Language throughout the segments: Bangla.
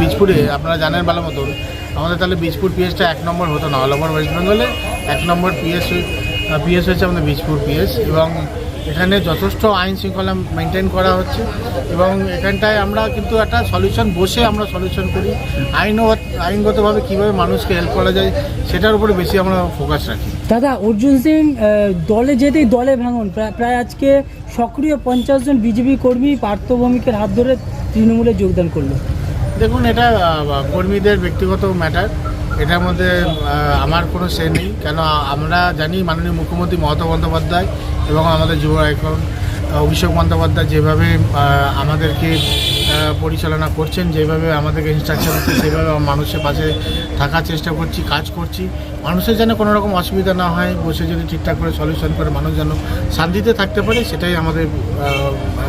বীজপুরে, আপনারা জানেন ভালো মতন, আমাদের তাহলে বীজপুর পিএসটা এক নম্বর হতো না অল ওভার ওয়েস্ট বেঙ্গলে এক নম্বর পিএস পিএস হয়েছে আমাদের বীজপুর পিএস এবং এখানে যথেষ্ট আইন শৃঙ্খলা মেনটেন করা হচ্ছে এবং এখানটায় আমরা কিন্তু একটা সলিউশন বসে আমরা সলিউশন করি। আইন আইনগতভাবে কীভাবে মানুষকে হেল্প করা যায় সেটার উপরে বেশি আমরা ফোকাস রাখি। দাদা অর্জুন সিং দলে যেতেই দলে ভাঙন প্রায় আজকে সক্রিয় পঞ্চাশ জন বিজেপি কর্মী পার্থ ভৌমিকের হাত ধরে তৃণমূলে যোগদান করল। দেখুন এটা কর্মীদের ব্যক্তিগত ম্যাটার এটার মধ্যে আমার কোনো সে নেই। কেন আমরা জানি মাননীয় মুখ্যমন্ত্রী মমতা বন্দ্যোপাধ্যায় এবং আমাদের যুব আহ, অভিষেক বন্দ্যোপাধ্যায় যেভাবে আমাদেরকে পরিচালনা করছেন যেভাবে আমাদেরকে ইনস্ট্রাকশন দিচ্ছে সেভাবে মানুষের পাশে থাকার চেষ্টা করছি কাজ করছি। মানুষের যেন কোনো রকম অসুবিধা না হয় বসে যদি ঠিকঠাক করে সলিউশন করে মানুষ যেন শান্তিতে থাকতে পারে সেটাই আমাদের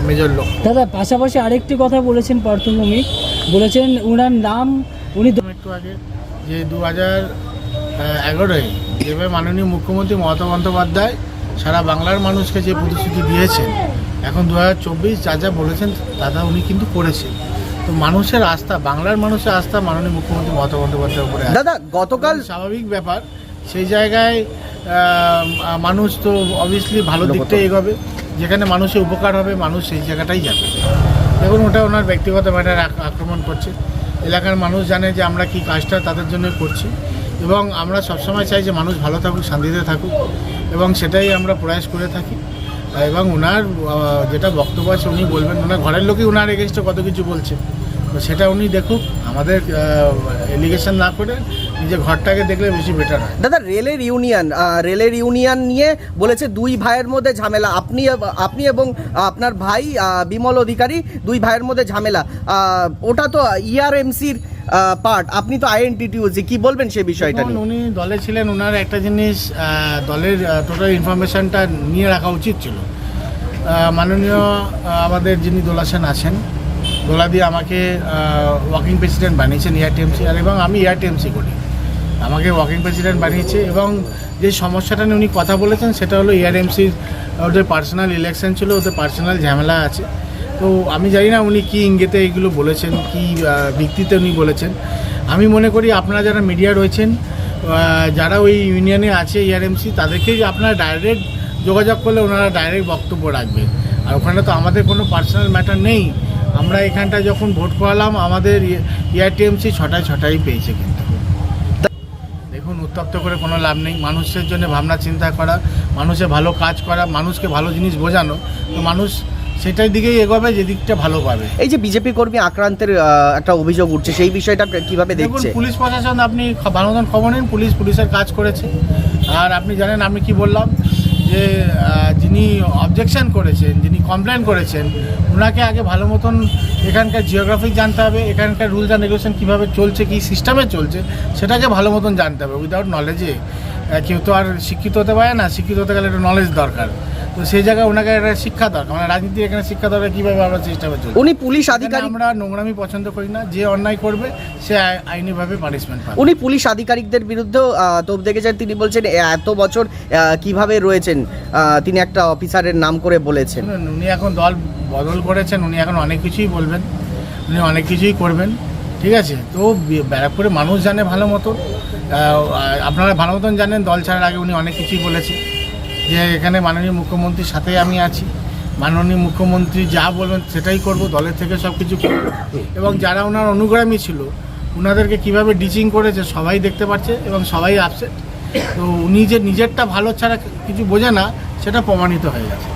মেজর লক্ষ্য। দাদা পাশাপাশি আরেকটি কথা বলেছেন পার্থ ভৌমিক বলেছেন ওনার নাম উনি একটু আগে যে দু হাজার এগারোয় যেভাবে মাননীয় মুখ্যমন্ত্রী মমতা বন্দ্যোপাধ্যায় সারা বাংলার মানুষকে যে প্রতিশ্রুতি দিয়েছেন এখন দু হাজার চব্বিশ যা যা বলেছেন তা তা উনি কিন্তু করেছেন। তো মানুষের আস্থা বাংলার মানুষের আস্থা মাননীয় মুখ্যমন্ত্রী মমতা বন্দ্যোপাধ্যায়ের উপরে দাদা গতকাল স্বাভাবিক ব্যাপার। সেই জায়গায় মানুষ তো অবভিয়াসলি ভালো দিকটাই এগোবে। যেখানে মানুষের উপকার হবে মানুষ সেই জায়গাটাই যাবে। দেখুন ওটা ওনার ব্যক্তিগত ম্যাটার আক্রমণ করছে। এলাকার মানুষ জানে যে আমরা কি কাজটা তাদের জন্য করছি এবং আমরা সবসময় চাই যে মানুষ ভালো থাকুক, শান্তিতে থাকুক এবং সেটাই আমরা প্রয়াস করে থাকি। এবং ওনার যেটা বক্তব্য আছে উনি বলবেন ওনার ঘরের লোকই ওনার এগেনস্টে কত কিছু বলছে। তো সেটা উনি দেখুক আমাদের এলিগেশন না করে নিজের ঘরটাকে দেখলে বেশি বেটার হয়। দাদা রেলের ইউনিয়ন রেলের ইউনিয়ন নিয়ে বলেছে দুই ভাইয়ের মধ্যে ঝামেলা। আপনি আপনি এবং আপনার ভাই বিমল অধিকারী দুই ভাইয়ের মধ্যে ঝামেলা। ওটা তো E ইআরএমসির পার্ট আপনি তো আইএনটিটিউজি কি বলবেন সেই বিষয়টা নিয়ে? উনি দলে ছিলেন ওনার একটা জিনিস দলের টোটাল ইনফরমেশনটা নিয়ে রাখা উচিত ছিল। মাননীয় আমাদের যিনি দোলাসেন আছেন দিয়ে আমাকে ওয়াকিং প্রেসিডেন্ট বানিয়েছেন এআরটিএমসি আর এবং আমি এআরটিএমসি করি। আমাকে ওয়াকিং প্রেসিডেন্ট বানিয়েছে এবং যে সমস্যাটা নিয়ে উনি কথা বলেছেন সেটা হলো এআরএমসির ওদের পার্সোনাল ইলেকশন ছিল, ওদের পার্সোনাল ঝামেলা আছে। তো আমি জানি না উনি কী ইঙ্গিতে এগুলো বলেছেন, কী ভিত্তিতে উনি বলেছেন। আমি মনে করি আপনারা যারা মিডিয়া রয়েছেন যারা ওই ইউনিয়নে আছে ইআরএমসি তাদেরকেই আপনারা ডাইরেক্ট যোগাযোগ করলে ওনারা ডাইরেক্ট বক্তব্য রাখবেন। আর ওখানে তো আমাদের কোনো পার্সোনাল ম্যাটার নেই। আমরা এখানটায় যখন ভোট করালাম আমাদের এআরটিএমসি ছটায় ছটাই পেয়েছে কিন্তু। দেখুন উত্তপ্ত করে কোনো লাভ নেই। মানুষের জন্য ভাবনা চিন্তা করা মানুষের ভালো কাজ করা মানুষকে ভালো জিনিস বোঝানো তো মানুষ সেটার দিকেই এগোবে যে দিকটা ভালো পাবে। এই যে বিজেপি কর্মী আক্রান্তের একটা অভিযোগ উঠছে সেই বিষয়টা কীভাবে দেখুন দেখছে? পুলিশ প্রশাসন আপনি ভালো মতন খবর নিন পুলিশ পুলিশের কাজ করেছে। আর আপনি জানেন আমি কি বললাম? যে যিনি অবজেকশান করেছেন, যিনি কমপ্লেন করেছেন ওনাকে আগে ভালো মতন এখানকার জিওগ্রাফিক জানতে হবে, এখানকার রুলস অ্যান্ড রেগুলেশন কীভাবে চলছে, কী সিস্টেমে চলছে, সেটাকে ভালো মতন জানতে হবে। উইদাউট নলেজে কেউ তো আর শিক্ষিত হতে পারে না, শিক্ষিত হতে গেলে একটা নলেজ দরকার। তো সেই জায়গায় ওনাকে একটা শিক্ষা দরকার মানে রাজনীতি এখানে শিক্ষা দরকার কীভাবে আমরা সিস্টেমে চলছে উনি পুলিশ আধিকারিক আমরা নোংরামি পছন্দ করি না যে অন্যায় করবে সে আই- আইনিভাবে পানিশমেন্ট পাবে। উনি পুলিশ আধিকারিকদের বিরুদ্ধেও তোপ দেখেছেন তিনি বলছেন এত বছর কীভাবে রয়েছেন তিনি একটা অফিসারের নাম করে বলেছেন। উনি এখন দল বদল করেছেন উনি এখন অনেক কিছুই বলবেন উনি অনেক কিছুই করবেন ঠিক আছে? তো ব্যারাকপুরে মানুষ জানে ভালো মতো আপনারা ভালো মতন জানেন দল ছাড়ার আগে উনি অনেক কিছুই বলেছে যে এখানে মাননীয় মুখ্যমন্ত্রীর সাথে আমি আছি। মাননীয় মুখ্যমন্ত্রী যা বলবেন সেটাই করব, দলের থেকে সব কিছু করব। এবং যারা ওনার অনুগ্রামী ছিল ওনাদেরকে কীভাবে ডিচিং করেছে সবাই দেখতে পাচ্ছে এবং সবাই আসছে তো উনি যে নিজেরটা ভালো ছাড়া কিছু বোঝে না, সেটা প্রমাণিত হয়ে গেছে।